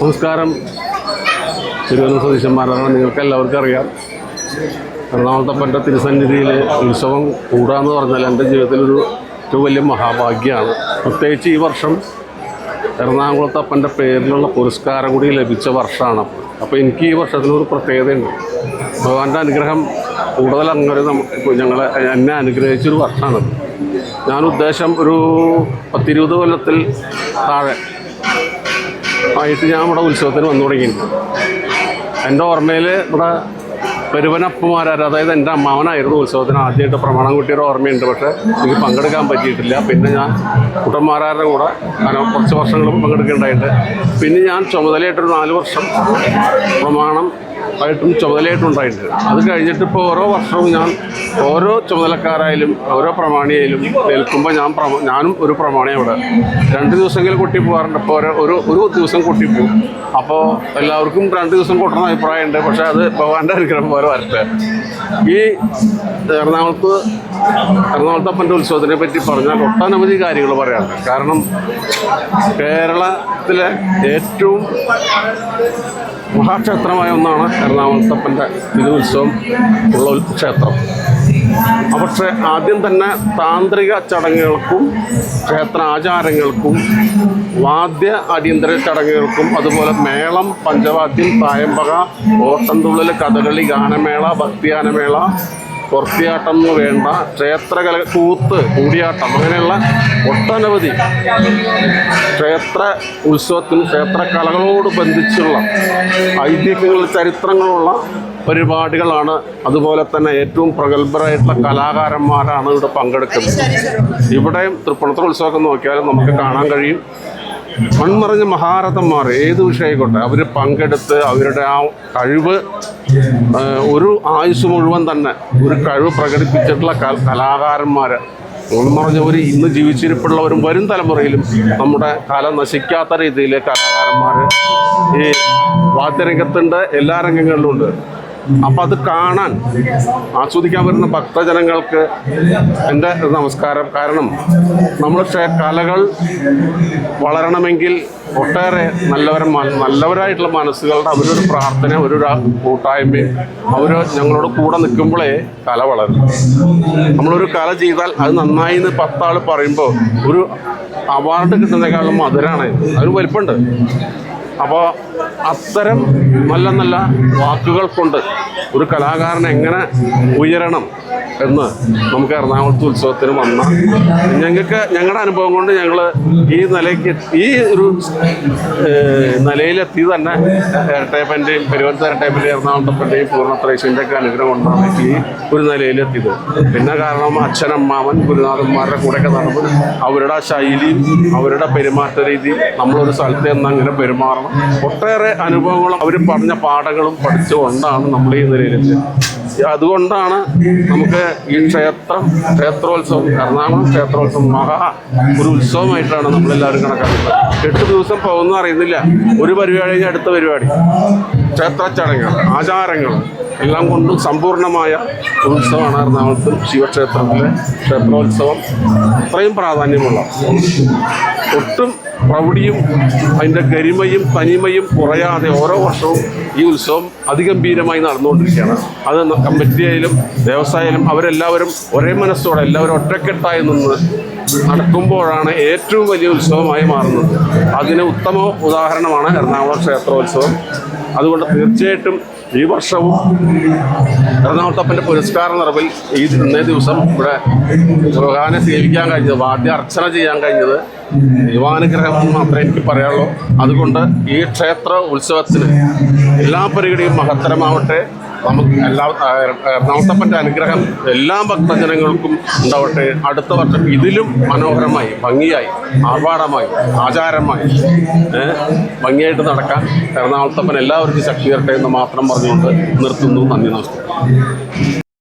നമസ്കാരം. തിരുവനന്തപുരം സതീശന്മാരാണ് നിങ്ങൾക്ക് എല്ലാവർക്കും അറിയാം. എറണാകുളത്തപ്പന്റെ തിരുസന്നിധിയിൽ ഉത്സവം കൂടാന്ന് പറഞ്ഞാൽ എന്റെ ജീവിതത്തിലൊരു ഏറ്റവും വലിയ മഹാഭാഗ്യമാണ്. പ്രത്യേകിച്ച് ഈ വർഷം എറണാകുളത്തപ്പന്റെ പേരിലുള്ള പുരസ്കാരം കൂടി ലഭിച്ച വർഷമാണ്. അപ്പോൾ എനിക്ക് ഈ വർഷത്തിനൊരു പ്രത്യേകതയുണ്ട്. ഭഗവാന്റെ അനുഗ്രഹം കൂടുതൽ അങ്ങനെ ഞങ്ങളെ എന്നെ അനുഗ്രഹിച്ചൊരു വർഷമാണ്. ഞാൻ ഉദ്ദേശം ഒരു പത്തിരുപത് കൊല്ലത്തിൽ താഴെ ആയിട്ട് ഞാൻ ഇവിടെ ഉത്സവത്തിന് വന്നു തുടങ്ങിയിട്ടുണ്ട് എന്റെ ഓർമ്മയിൽ ഇവിടെ പെരുവനപ്പുമാരായിരുന്നു അതായത് എന്റെ അമ്മാവനായിരുന്നു ഉത്സവത്തിന് ആദ്യമായിട്ട് പ്രമാണം കുട്ടിയുടെ ഓർമ്മയുണ്ട്. പക്ഷേ എനിക്ക് പങ്കെടുക്കാൻ പറ്റിയിട്ടില്ല. പിന്നെ ഞാൻ കുട്ടന്മാരാരുടെ കൂടെ കുറച്ച് വർഷങ്ങൾ പങ്കെടുക്കേണ്ടതായിട്ട്. പിന്നെ ഞാൻ ചുമതലയായിട്ടൊരു നാല് വർഷം പ്രമാണം ആയിട്ടും ചുമതലയായിട്ടുണ്ടായിട്ടുണ്ട്. അത് കഴിഞ്ഞിട്ട് ഇപ്പോൾ ഓരോ വർഷവും ഞാൻ ഓരോ ചുമതലക്കാരായാലും ഓരോ പ്രമാണിയായാലും നിൽക്കുമ്പോൾ ഞാൻ ഞാനും ഒരു പ്രമാണി അവിടെ രണ്ട് ദിവസമെങ്കിലും കൊട്ടി പോകാറുണ്ട്. ഇപ്പോൾ ഒരു ഒരു ദിവസം കൊട്ടി പോകും അപ്പോൾ എല്ലാവർക്കും രണ്ട് ദിവസം കൊട്ടണ അഭിപ്രായമുണ്ട്. പക്ഷേ അത് ഭഗവാന്റെ അനുഗ്രഹം പോലെ വരട്ടെ. ഈ എറണാകുളത്ത് എറണാകുളത്തപ്പന്റെ ഉത്സവത്തിനെ പറ്റി പറഞ്ഞാൽ ഒട്ടനവധി കാര്യങ്ങൾ പറയാറുണ്ട്. കാരണം കേരളത്തിലെ ഏറ്റവും മഹാക്ഷേത്രമായ ഒന്നാണ് എറണാകുളത്തപ്പന്റെ തിരുവുത്സവം ഉള്ള ക്ഷേത്രം. പക്ഷേ ആദ്യം തന്നെ താന്ത്രിക ചടങ്ങുകൾക്കും ക്ഷേത്ര ആചാരങ്ങൾക്കും വാദ്യ അടിയന്തര ചടങ്ങുകൾക്കും അതുപോലെ മേളം പഞ്ചവാദ്യം തായമ്പക ഓട്ടംതുള്ളൽ കഥകളി ഗാനമേള ഭക്തിഗാനമേള കൊർത്തിയാട്ടം എന്ന് വേണ്ട ക്ഷേത്രകല കൂത്ത് കൂടിയാട്ടം അങ്ങനെയുള്ള ഒട്ടനവധി ക്ഷേത്ര ഉത്സവത്തിനും ക്ഷേത്ര കലകളോട് ബന്ധിച്ചുള്ള ഐതിഹ്യങ്ങൾ ചരിത്രങ്ങളുള്ള പരിപാടികളാണ് അതുപോലെ തന്നെ ഏറ്റവും പ്രഗത്ഭരായിട്ടുള്ള കലാകാരന്മാരാണ് ഇവിടെ പങ്കെടുക്കുന്നത്. ഇവിടെയും തൃപ്പൂണിത്തുറ ഉത്സവമൊക്കെ നോക്കിയാലും നമുക്ക് കാണാൻ കഴിയും. മൺമറഞ്ഞ മഹാരഥന്മാർ ഏത് വിഷയമായിക്കോട്ടെ അവർ പങ്കെടുത്ത് അവരുടെ ആ കഴിവ് ഒരു ആയുസ് മുഴുവൻ തന്നെ ഒരു കഴിവ് പ്രകടിപ്പിച്ചിട്ടുള്ള കലാകാരന്മാർ മൺമറഞ്ഞവർ ഇന്ന് ജീവിച്ചിരിപ്പുള്ളവരും വരും തലമുറയിലും നമ്മുടെ കല നശിക്കാത്ത രീതിയിൽ കലാകാരന്മാർ ഈ വാദ്യരംഗത്തിന്റെ എല്ലാ രംഗങ്ങളിലും ഉണ്ട്. അപ്പം അത് കാണാൻ ആസ്വദിക്കാൻ വരുന്ന ഭക്തജനങ്ങൾക്ക് എന്റെ നമസ്കാരം. കാരണം നമ്മൾ കലകൾ വളരണമെങ്കിൽ ഒട്ടേറെ നല്ലവരെ നല്ലവരായിട്ടുള്ള മനസ്സുകളുടെ അവരൊരു പ്രാർത്ഥന അവരൊരു കൂട്ടായ്മയും അവർ ഞങ്ങളോട് കൂടെ നിൽക്കുമ്പോഴേ കല വളരും. നമ്മളൊരു കല ചെയ്താൽ അത് നന്നായി എന്ന് പത്താൾ പറയുമ്പോൾ ഒരു അവാർഡ് കിട്ടുന്നതിനേക്കാളും മധുരമാണ് അതിന് വലിപ്പമുണ്ട്. അപ്പോൾ അത്തരം നല്ല നല്ല വാക്കുകൾ കൊണ്ട് ഒരു കലാകാരനെ എങ്ങനെ ഉയരണം എന്ന് നമുക്ക് എറണാകുളത്ത് ഉത്സവത്തിന് വന്ന ഞങ്ങൾക്ക് ഞങ്ങളുടെ അനുഭവം കൊണ്ട് ഞങ്ങൾ ഈ നിലയ്ക്ക് ഈ ഒരു നിലയിലെത്തി തന്നെ ഇരട്ടയപ്പന്റെയും പെരുവനന്തപുരം ഇരട്ടയപ്പന്റെയും എറണാകുളത്തപ്പന്റെയും പൂർണത്രേശ്വന്റെ ഒക്കെ അനുഗ്രഹം കൊണ്ടാണ് ഈ ഒരു നിലയിലെത്തിയത്. പിന്നെ കാരണം അച്ഛനമ്മാവൻ ഗുരുനാഥന്മാരുടെ കൂടെയൊക്കെ നടന്ന് അവരുടെ ശൈലിയും അവരുടെ പെരുമാറ്റ രീതി നമ്മളൊരു സ്ഥലത്ത് നിന്ന് അങ്ങനെ പെരുമാറണം. ഒട്ടേറെ അനുഭവങ്ങളും അവർ പറഞ്ഞ പാഠങ്ങളും പഠിച്ചുകൊണ്ടാണ് നമ്മൾ ഈ നിലയിലെത്തിയത് അതുകൊണ്ടാണ് നമുക്ക് ഈ ക്ഷേത്രം ക്ഷേത്രോത്സവം എറണാകുളം ക്ഷേത്രോത്സവം മഹാ ഒരു ഉത്സവമായിട്ടാണ് നമ്മളെല്ലാവരും കണക്കാക്കുന്നത്. എട്ട് ദിവസം പോകുന്ന അറിയുന്നില്ല. ഒരു പരിപാടി അടുത്ത പരിപാടി. ക്ഷേത്ര ചടങ്ങുകൾ ആചാരങ്ങൾ എല്ലാം കൊണ്ടും സമ്പൂർണമായ ഉത്സവമാണ് എറണാകുളത്ത് ശിവക്ഷേത്രത്തിലെ ക്ഷേത്രോത്സവം. അത്രയും പ്രാധാന്യമുള്ള ഒട്ടും പ്രൗഢിയും അതിന്റെ ഗരിമയും തനിമയും കുറയാതെ ഓരോ വർഷവും ഈ ഉത്സവം അതിഗംഭീരമായി നടന്നുകൊണ്ടിരിക്കുകയാണ്. അത് കമ്മിറ്റി കമ്മിറ്റിയായാലും വ്യവസായാലും അവരെല്ലാവരും ഒരേ മനസ്സോടെ എല്ലാവരും ഒറ്റക്കെട്ടായി നിന്ന് നടക്കുമ്പോഴാണ് ഏറ്റവും വലിയ ഉത്സവമായി മാറുന്നത്. അതിന് ഉത്തമ ഉദാഹരണമാണ് എറണാകുളം ക്ഷേത്രോത്സവം. അതുകൊണ്ട് തീർച്ചയായിട്ടും ഈ വർഷവും എറണാകുളത്തപ്പന്റെ പുരസ്കാര നിറവിൽ ഈ ഇന്നേ ദിവസം ഇവിടെ ഭഗവാനെ സേവിക്കാൻ കഴിഞ്ഞത് വാദ്യ അർച്ചന ചെയ്യാൻ കഴിഞ്ഞത് ദൈവാനുഗ്രഹം മാത്രമേ എനിക്ക് പറയാനുള്ളൂ. അതുകൊണ്ട് ഈ ക്ഷേത്ര ഉത്സവത്തിന് എല്ലാ പരിഗണിയും മഹത്തരമാവട്ടെ. നമുക്ക് എല്ലാ എറണാകുളത്തപ്പന്റെ അനുഗ്രഹം എല്ലാ ഭക്തജനങ്ങൾക്കും ഉണ്ടാവട്ടെ. അടുത്ത വർഷം ഇതിലും മനോഹരമായി ഭംഗിയായി ആർഭാടമായി ആചാരമായി ഭംഗിയായിട്ട് നടക്കാൻ എറണാകുളത്തപ്പൻ എല്ലാവർക്കും ശക്തി വരട്ടെ എന്ന് മാത്രം പറഞ്ഞുകൊണ്ട് നിർത്തുന്നു. നന്ദി നമസ്കാരം.